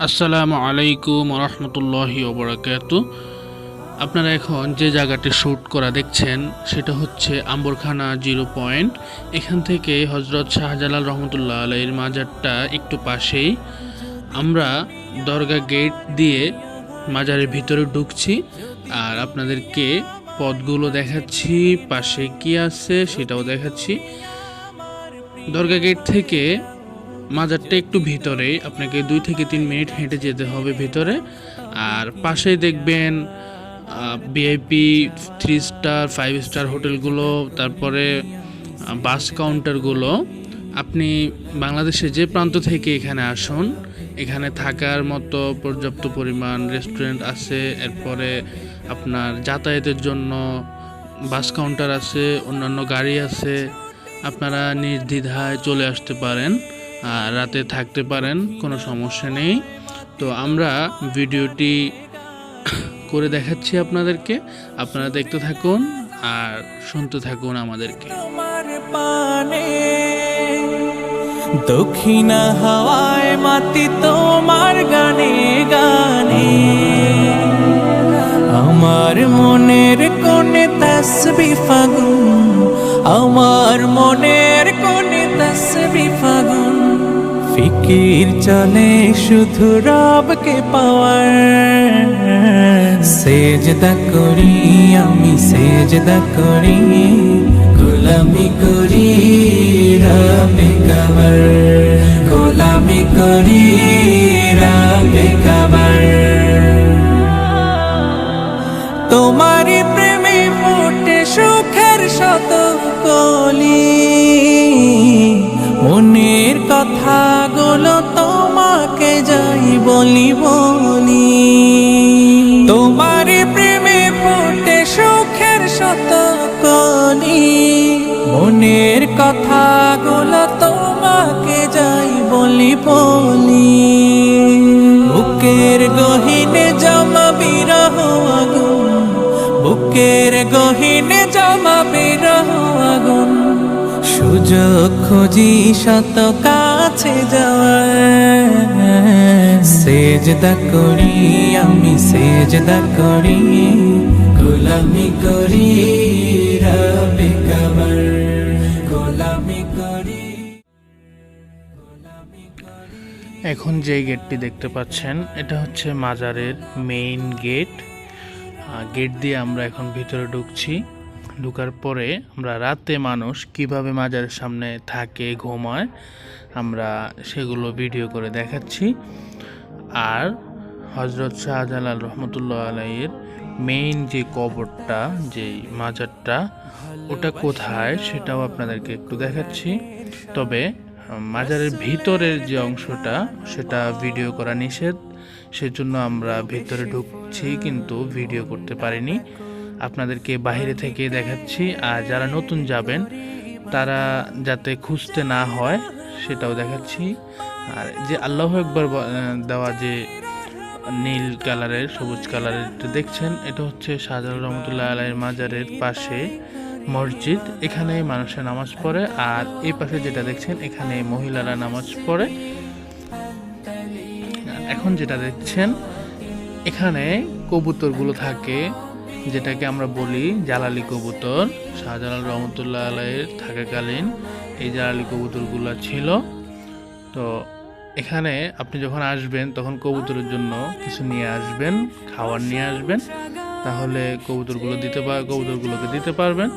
আসসালামু আলাইকুম রহমতুল্লাহি ওবরাকাত। আপনারা এখন যে জায়গাটি শ্যুট করা দেখছেন, সেটা হচ্ছে আম্বরখানা জিরো পয়েন্ট। এখান থেকে হজরত শাহজালাল রহমতুল্লাহ আলাইয়ের মাজারটা একটু পাশেই। আমরা দরগা গেট দিয়ে মাজারের ভিতরে ঢুকছি আর আপনাদেরকে পথগুলো দেখাচ্ছি, পাশে কি আছে সেটাও দেখাচ্ছি। দরগা গেট থেকে মাজারটা একটু ভিতরে, আপনাকে দুই থেকে তিন মিনিট হেঁটে যেতে হবে ভিতরে। আর পাশেই দেখবেন VIP three star five star হোটেলগুলো, তারপরে বাস কাউন্টারগুলো আপনি বাংলাদেশে যে প্রান্ত থেকে এখানে আসুন, এখানে থাকার মতো পর্যাপ্ত পরিমাণ রেস্টুরেন্ট আছে, এরপরে আপনার যাতায়াতের জন্য বাস কাউন্টার আছে, অন্যান্য গাড়ি আছে, আপনারা নির্দ্বিধায় চলে আসতে পারেন। রাতে থাকতে পারেন, কোনো সমস্যা নেই। তো আমরা ভিডিওটি করে দেখাচ্ছি আপনাদেরকে। আপনারা দেখতে থাকুন আর শুনতে থাকুন আমাদেরকে। দক্ষিণা হাওয়ায় মাতি তোমার গানে গানে। আমার মনের কোণে তসবি ফাগুন, আমার মনের কোণে তসবি ফিকির চলে শুধু রবকে পাওয়ার। সেজদা করি আমি, সেজদা করি, গোলামি করি রবে কাবার। গোলামি করি রবে কাবার। তোমারই প্রেমে ফুটে সুখের শত কলি। কথাগুলো তোমাকে যাই বলি বলি। তোমারই প্রেমে ফুটে সুখের শত কলি মনের কথাগুলো তোমাকে যাই বলি বলি। বুকের গহিনে জমা বিরহ আগুন। বুকের গহিনে জমা বিরহ আগুন। সুযোগ খুঁজি শত কাছে যাওয়ার। সেজদা করি আমি, সেজদা করি, গোলামি করি রবে কবর, গোলামি করি এখন যে গেটটি দেখতে পাচ্ছেন, এটা হচ্ছে মাজারের মেইন গেট গেট দিয়ে আমরা এখন ভিতরে ঢুকছি। ঢুকার পরে আমরা রাতে মানুষ কীভাবে মাজারের সামনে থাকে, ঘুমায় আমরা সেগুলো ভিডিও করে দেখাচ্ছি। আর হজরত শাহজালাল রহমতুল্লাহ আলাইয়ের মেইন যে কবরটা, যে মাজারটা, ওটা কোথায় সেটাও আপনাদেরকে একটু দেখাচ্ছি। তবে মাজারের ভিতরের যে অংশটা, সেটা ভিডিও করা নিষেধ। সেজন্য আমরা ভিতরে ঢুকছি কিন্তু ভিডিও করতে পারিনি। আপনাদেরকে বাইরে থেকে দেখাচ্ছি। আর যারা নতুন যাবেন, তারা যাতে খুঁজতে না হয় সেটাও দেখাচ্ছি। আর যে আল্লাহ একবার দেওয়া যে নীল কালারের, সবুজ কালারের দেখছেন, এটা হচ্ছে শাহজালাল রহমতুল্লাহ আলাইয়ের মাজারের পাশে মসজিদ। এখানে মানুষের নামাজ পড়ে, আর এই পাশে যেটা দেখছেন, এখানে মহিলারা নামাজ পড়ে। এখন যেটা দেখছেন, এখানে কবুতরগুলো থাকে, যেটাকে আমরা বলি জালালি কবুতর। শাহজালাল রহমতুল্লাহ আলাইয়ের থাকাকালীন এই জালালি কবুতরগুলো ছিল, তো এখানে আপনি যখন আসবেন, তখন কবুতরের জন্য কিছু নিয়ে আসবেন, খাবার নিয়ে আসবেন। তাহলে কবুতরগুলো দিতে পার কবুতরগুলোকে দিতে পারবেন।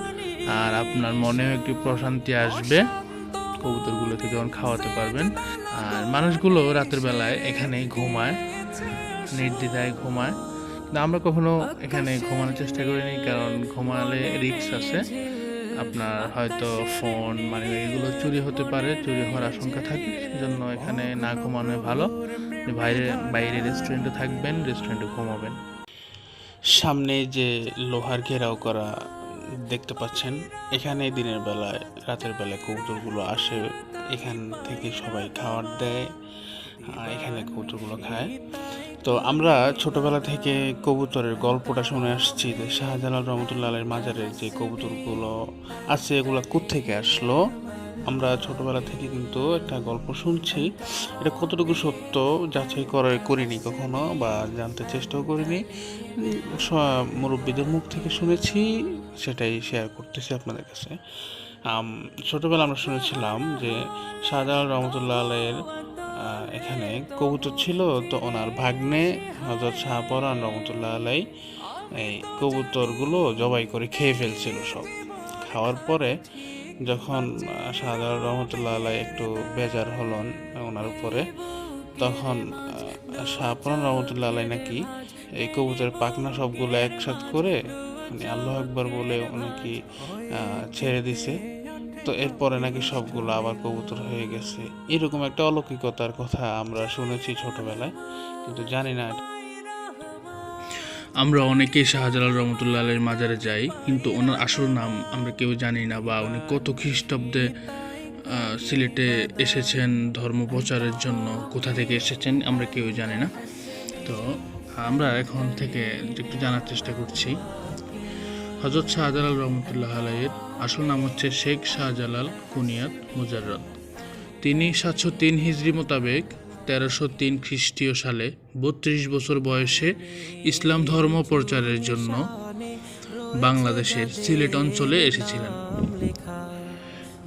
আর আপনার মনেও একটু প্রশান্তি আসবে কবুতরগুলোকে যখন খাওয়াতে পারবেন। আর মানুষগুলো রাতের বেলায় এখানে ঘুমায়, নির্দ্বিধায় ঘুমায়। আমরা কখনো এখানে ঘুমানোর চেষ্টা করিনি, কারণ ঘুমালে রিস্ক আছে। আপনার হয়তো ফোন মানে এগুলো চুরি হতে পারে, চুরি হওয়ার আশঙ্কা থাকে, সেজন্য এখানে না ঘুমানো ভালো। বাইরে বাইরে রেস্টুরেন্টে থাকবেন রেস্টুরেন্টে ঘুমাবেন। সামনে যে লোহার ঘেরাও করা দেখতে পাচ্ছেন, এখানে দিনের বেলায়, রাতের বেলায় কবুতরগুলো আসে, এখান থেকে সবাই খাবার দেয় এখানে কবুতরগুলো খায়। তো আমরা ছোটবেলা থেকে কবুতরের গল্পটা শুনে আসছি যে শাহজালাল রহমতুল্লাহ আলের মাজারের যে কবুতরগুলো আছে, এগুলো কোত্থেকে আসলো? আমরা ছোটবেলা থেকে কিন্তু একটা গল্প শুনছি। এটা কতটুকু সত্য যাচাই করে করিনি কখনো বা জানতে চেষ্টাও করিনি। মুরব্বীদের মুখ থেকে শুনেছি, সেটাই শেয়ার করতেছি আপনাদের কাছে। ছোটবেলা আমরা শুনেছিলাম যে শাহজালাল রহমতুল্লাহ আলের এখানে কবুতর ছিল, তো ওনার ভাগ্নে হজরত শাহপরান রহমতুল্লাহ আলাই এই কবুতরগুলো জবাই করে খেয়ে ফেলছিল সব। খাওয়ার পরে যখন শাহজালাল রহমতুল্লাহ আলাই একটু বেজার হলেন ওনার উপরে, তখন শাহপরান রহমতুল্লাহ আলাই নাকি এই কবুতরের পাখনা সবগুলো একসাথ করে মানে আল্লাহ আকবর বলে ওনাকে ছেড়ে দিছে। তো এরপরে নাকি সবগুলো আবার কবুতর হয়ে গেছে। এরকম একটা অলৌকিকতার কথা আমরা শুনেছি ছোটবেলায়, কিন্তু জানি না আমরা অনেকেই শাহজালাল রহমতুল্লাহ আলের মাজারে যাই, কিন্তু ওনার আসল নাম আমরা কেউ জানি না বা উনি কত খ্রিস্টাব্দে সিলেটে এসেছেন, ধর্ম প্রচারের জন্য কোথা থেকে এসেছেন আমরা কেউ জানি না। তো আমরা এখন থেকে একটু জানার চেষ্টা করছি। হজরত শাহজালাল রহমতুল্লাহ আলাইয়ের আসল নাম হচ্ছে শেখ শাহজালাল কুনিয়াত মুজাররদ। তিনি সাতশো তিন হিজড়ি মোতাবেক তেরোশো তিন খ্রিস্টীয় সালে বত্রিশ বছর বয়সে ইসলাম ধর্ম প্রচারের জন্য বাংলাদেশের সিলেট অঞ্চলে এসেছিলেন।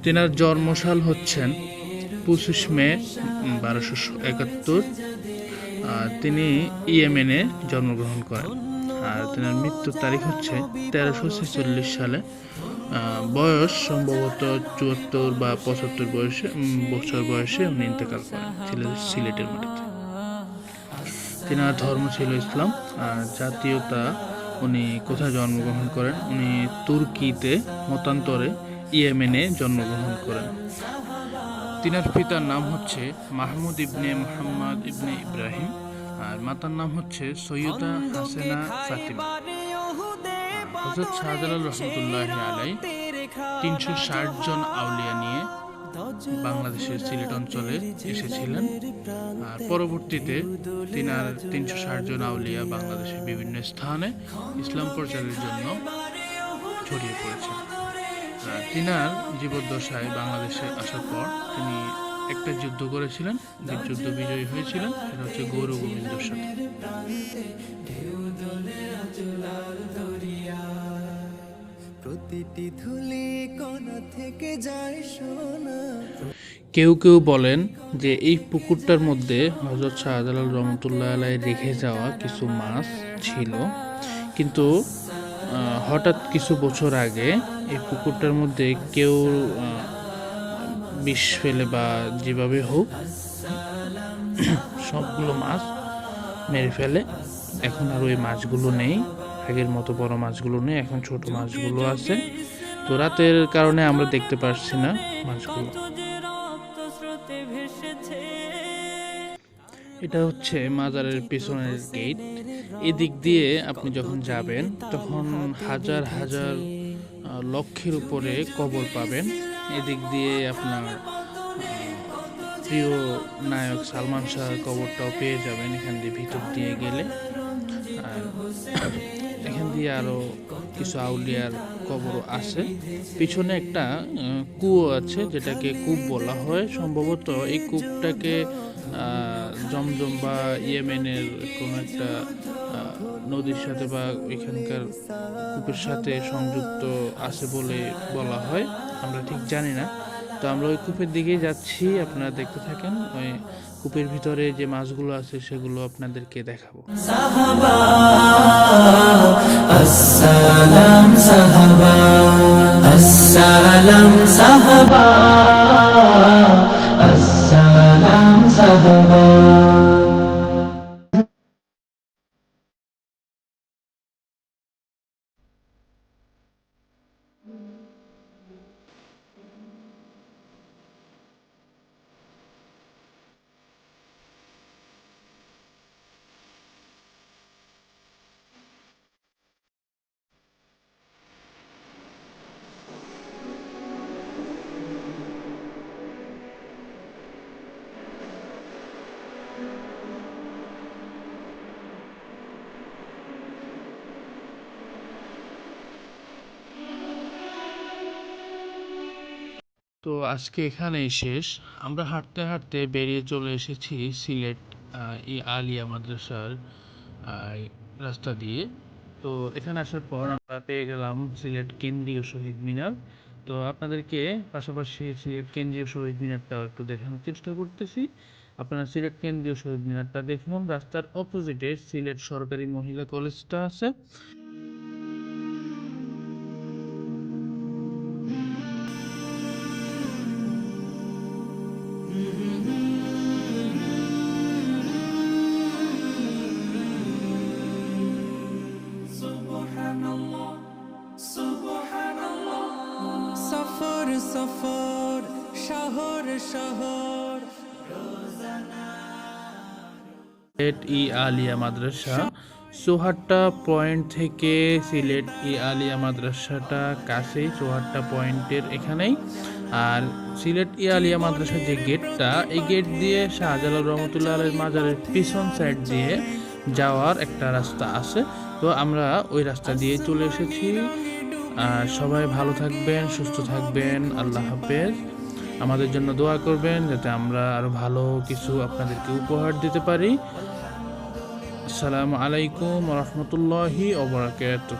তেনার জন্মসাল হচ্ছেন পঁচিশ মে বারোশো একাত্তর। তিনি ইয়েমেনে জন্মগ্রহণ করেন। আর তেনার মৃত্যুর তারিখ হচ্ছে তেরোশো ছেচল্লিশ সালে। বয়স সম্ভবত চুয়াত্তর বা পঁচাত্তর বয়সে বছর বয়সে উনি ইন্তেকাল করেন সিলেট- সিলেটের মাটিতে। তেনার ধর্ম ছিল ইসলাম, আর জাতীয়তা উনি কোথায় জন্মগ্রহণ করেন? উনি তুর্কিতে মতান্তরে ইয়েমেনে জন্মগ্রহণ করেন। তিনার পিতার নাম হচ্ছে মাহমুদ ইবনে মোহাম্মদ ইবনে ইব্রাহিম। আর মাতার নাম হচ্ছে সৈয়দা হাসেনা ফাতিমা। হজরত শাহজালাল রহমতুল্লাহ আলাই তিনশো ষাট জন আউলিয়া নিয়ে বাংলাদেশের সিলেট অঞ্চলে এসেছিলেন। আর পরবর্তীতে তিনার তিনশো ষাট জন আউলিয়া বাংলাদেশের বিভিন্ন স্থানে ইসলাম প্রচারের জন্য ছড়িয়ে পড়েছেন তিনার জীবদ্দশায় বাংলাদেশে আসার পর তিনি একটা যুদ্ধ করেছিলেন যে যুদ্ধ বিজয়ী হয়েছিলেন সেটা হচ্ছে গৌর গোবিন্দর সাথে প্রতিটি ধুলি কণা থেকে যায় সোনা। কেউ কেউ বলেন যে এই পুকুরটার মধ্যে হজরত শাহজালাল রহমতুল্লাহ আলাই রেখে যাওয়া কিছু মাছ ছিল। কিন্তু হঠাৎ কিছু বছর আগে এই পুকুরটার মধ্যে কেউ বিষ ফেলে বা যেভাবে হোক, সবগুলো মাছ মেরে ফেলে। এখন আর ওই মাছগুলো নেই। আগের মতো বড় মাছগুলো নেই, এখন ছোট মাছগুলো আছে। তো রাতের কারণে আমরা দেখতে পারছি না মাছগুলো। এটা হচ্ছে মাজারের পেছনের গেট এদিক দিয়ে আপনি যখন যাবেন, তখন হাজার হাজার লক্ষের উপরে কবর পাবেন। এদিক দিয়ে আপনার প্রিয় নায়ক সালমান শাহর কবরটাও পেয়ে যাবেন এখান দিয়ে ভিতর দিয়ে গেলে। আর এখান দিয়ে আরও কিছু আউলিয়ার কবর আছে। পিছনে একটা কুয়ো আছে যেটাকে কূপ বলা হয়। সম্ভবত এই কূপটাকে জমজম বা ইয়েমেনের কোনো একটা নদীর সাথে বা এখানকার কূপের সাথে সংযুক্ত আছে বলে বলা হয়। আমরা ঠিক জানি না। তো আমরা ওই কূপের দিকেই যাচ্ছি, আপনারা দেখতে থাকেন। ওই কূপের ভিতরে যে মাছগুলো আছে, সেগুলো আপনাদেরকে দেখাবো। সাহাবা তো আজকে এখানেই শেষ। আমরা হাঁটতে হাঁটতে বেরিয়ে চলে এসেছি সিলেট ই আলিয়া মাদ্রাসার রাস্তা দিয়ে। তো এখানে আসার পর আমরা পেয়ে গেলাম সিলেট কেন্দ্রীয় শহীদ মিনার। তো আপনাদেরকে পাশাপাশি সিলেট কেন্দ্রীয় শহীদ মিনারটাও একটু দেখানোর চেষ্টা করতেছি। আপনারা সিলেট কেন্দ্রীয় শহীদ মিনারটা দেখুন। রাস্তার অপোজিটে সিলেট সরকারি মহিলা কলেজটা আছে। শহর শহর। সিলেট ই আলিয়া মাদ্রাসা। চৌহাট্টা পয়েন্ট থেকে সিলেট ই আলিয়া মাদ্রাসাটা কাছেই, চৌহাট্টা পয়েন্টের এখানেই। আর সিলেট ই আলিয়া মাদ্রাসার যে গেটটা, এই গেট দিয়ে শাহজালাল রহমতুল্লাহ আলের মাজারের পিছন সাইড দিয়ে যাওয়ার একটা রাস্তা আছে। তো আমরা ওই রাস্তা দিয়ে চলে এসেছি। আর সবাই ভালো থাকবেন, সুস্থ থাকবেন। আল্লাহ হাফেজ। আমাদের জন্য দোয়া করবেন যাতে আমরা আরও ভালো কিছু আপনাদেরকে উপহার দিতে পারি। আসসালামু আলাইকুম রহমতুল্লাহি ওবরাকাতুহ